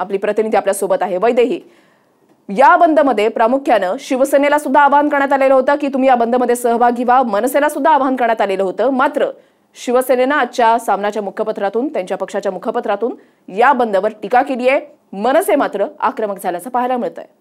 आपली प्रतिनिधी आपल्यासोबत आहे. वैदेही या बंदमध्ये प्रामुख्यानं शिवसेनेला सुद्धा आवाहन करण्यात आलेलं होतं की तुम्ही या बंदमध्ये सहभागी व्हा मनसेला सुद्धा आवाहन करण्यात आलेलं होतं. मात्र शिवसेनेनं आजच्या सामनाच्या मुखपत्रातून त्यांच्या पक्षाच्या मुखपत्रातून या बंदवर टीका केली आहे. मनसे मात्र आक्रमक झाल्याचं पाहायला मिळत आहे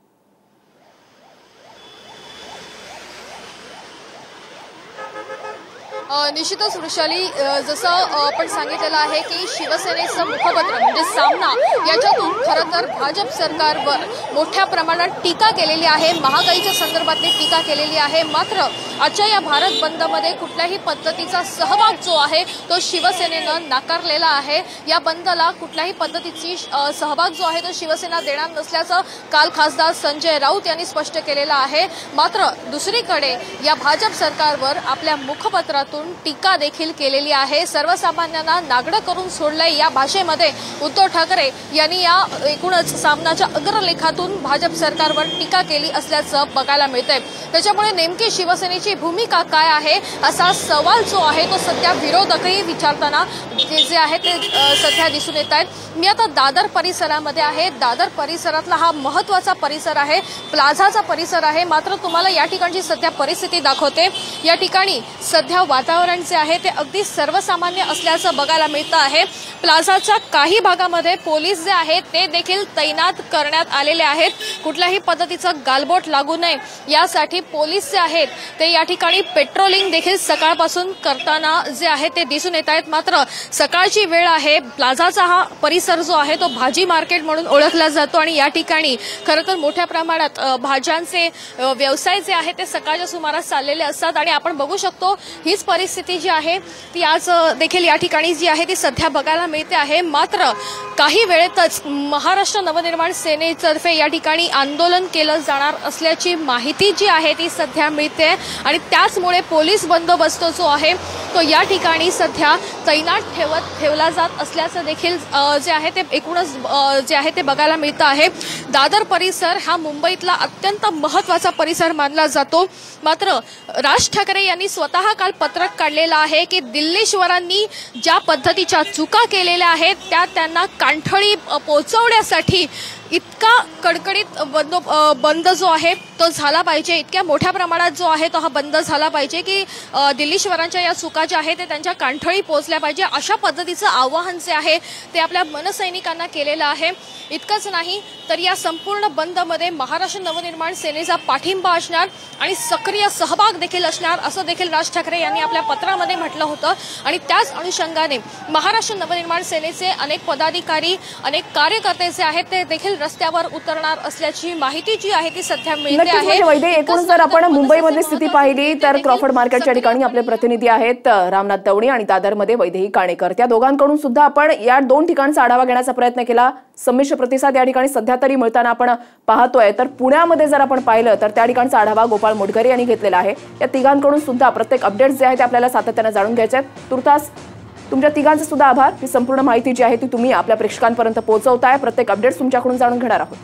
निश्चितच वृषाली जसं आपण सांगितलेलं आहे की शिवसेनेचं मुखपत्र म्हणजे सामना याच्यातून खरं तर भाजप सरकारवर मोठ्या प्रमाणात टीका केलेली आहे. महागाईच्या संदर्भातली टीका केलेली आहे. मात्र आजच्या या भारत बंदमध्ये कुठल्याही पद्धतीचा सहभाग जो आहे तो शिवसेनेनं नाकारलेला आहे. या बंदला कुठल्याही पद्धतीची सहभाग जो आहे तो शिवसेना देणार नसल्याचं काल खासदार संजय राऊत यांनी स्पष्ट केलेलं आहे. मात्र दुसरीकडे या भाजप सरकारवर आपल्या मुखपत्रातून टीका देखील केलेली आहे. सर्वसामान्यांना नागडं करून सोडलंय या भाषेमध्ये उद्धव ठाकरे यांनी या एकूणच सामनाच्या अग्रलेखातून भाजप सरकारवर टीका केली असल्याचं बघायला मिळतंय. त्याच्यामुळे नेमकी शिवसेनेची भूमिका काय आहे असा सवाल जो आहे तो सध्या विरोधकही विचारताना जे जे आहे ते सध्या दिसून येत आहेत. मी आता दादर परिसरामध्ये आहे. दादर परिसरातला हा महत्त्वाचा परिसर आहे. प्लाझाचा परिसर आहे. मात्र तुम्हाला या ठिकाणची सध्या परिस्थिती दाखवते. या ठिकाणी सध्या वातावरण वातावरण जे आहे ते अगदी सर्वसामान्य असल्याचं बघायला मिळतं आहे. प्लाझाच्या काही भागामध्ये पोलीस जे आहेत ते देखील तैनात करण्यात आलेले आहेत. कुठल्याही पद्धतीचं गालबोट लागू नये. यासाठी पोलीस जे आहेत ते या ठिकाणी पेट्रोलिंग देखील सकाळपासून करताना जे आहे ते दिसून येत आहेत. मात्र सकाळची वेळ आहे. प्लाझाचा हा परिसर जो आहे तो भाजी मार्केट म्हणून ओळखला जातो आणि या ठिकाणी खरं तर मोठ्या प्रमाणात भाज्यांचे व्यवसाय जे आहे ते सकाळच्या सुमारास चाललेले असतात. आणि आपण बघू शकतो हीच परिस्थिती जी आहे ती आज देखील या ठिकाणी जी आहे ती सध्या बघायला मिळते आहे. मात्र काही वेळेतच महाराष्ट्र नवनिर्माण सेनेतर्फे या ठिकाणी आंदोलन केलं जाणार असल्याची माहिती जी आहे ती सध्या मिळते आणि त्याचमुळे पोलीस बंदोबस्त जो आहे तो या ठिकाणी सध्या तैनात ठेवत ठेवला जात असल्याचं देखील जे आहे ते एकूणच जे आहे ते बघायला मिळतं आहे. दादर परिसर हा मुंबईतला अत्यंत महत्त्वाचा परिसर मानला जातो. मात्र राज ठाकरे यांनी स्वतः काल पत्रक काढलेलं आहे की दिल्लीश्वरांनी ज्या पद्धतीच्या चुका केलेल्या आहेत त्या त्यांना कांठळी पोचवण्यासाठी पोहोचवण्यासाठी इतका कडकडीत बंद बंद जो आहे तो झाला पाहिजे. इतक्या मोठ्या प्रमाणात जो आहे तो हा बंद झाला पाहिजे की दिल्लीश्वरांच्या या चुका ज्या आहेत ते त्यांच्या कांठळी पोहोचल्या पाहिजे. अशा पद्धतीचं आवाहन जे आहे ते आपल्या मनसैनिकांना केलेलं आहे. इतकंच नाही तर या संपूर्ण बंदमध्ये महाराष्ट्र नवनिर्माण सेनेचा पाठिंबा असणार आणि सक्रिय सहभाग देखील असणार असं देखील राज ठाकरे यांनी आपल्या पत्रामध्ये म्हटलं होतं. आणि त्याच अनुषंगाने महाराष्ट्र नवनिर्माण सेनेचे अनेक पदाधिकारी अनेक कार्यकर्ते जे आहेत ते देखील रस्त्यावर उतरणार असल्याची माहिती जी आहे ती सध्या मिळते नक्कीच आहे. म्हणजे वैदे एकूण जर आपण मुंबईमधली स्थिती पाहिली तर क्रॉफर्ड मार्केटच्या ठिकाणी आपले प्रतिनिधी आहेत रामनाथ दवणी आणि दादरमध्ये वैदेही काणेकर. त्या दोघांकडून सुद्धा आपण या दोन ठिकाणचा आढावा घेण्याचा प्रयत्न केला. संमिश्र प्रतिसाद या ठिकाणी सध्या तरी मिळताना आपण पाहतोय. तर पुण्यामध्ये जर आपण पाहिलं तर त्या ठिकाणचा आढावा गोपाळ मुटघरे यांनी घेतलेला आहे. या तिघांकडून सुद्धा प्रत्येक अपडेट्स जे आहेत ते आपल्याला सातत्यानं जाणून घ्यायचे आहेत. तुर्तास तुमच्या तिघांचे सुद्धा आभार. ही संपूर्ण माहिती जी आहे ती तुम्ही आपल्या प्रेक्षकांपर्यंत पोहोचवताय. प्रत्येक अपडेट्स तुमच्याकडून जाणून घेणार आहोत.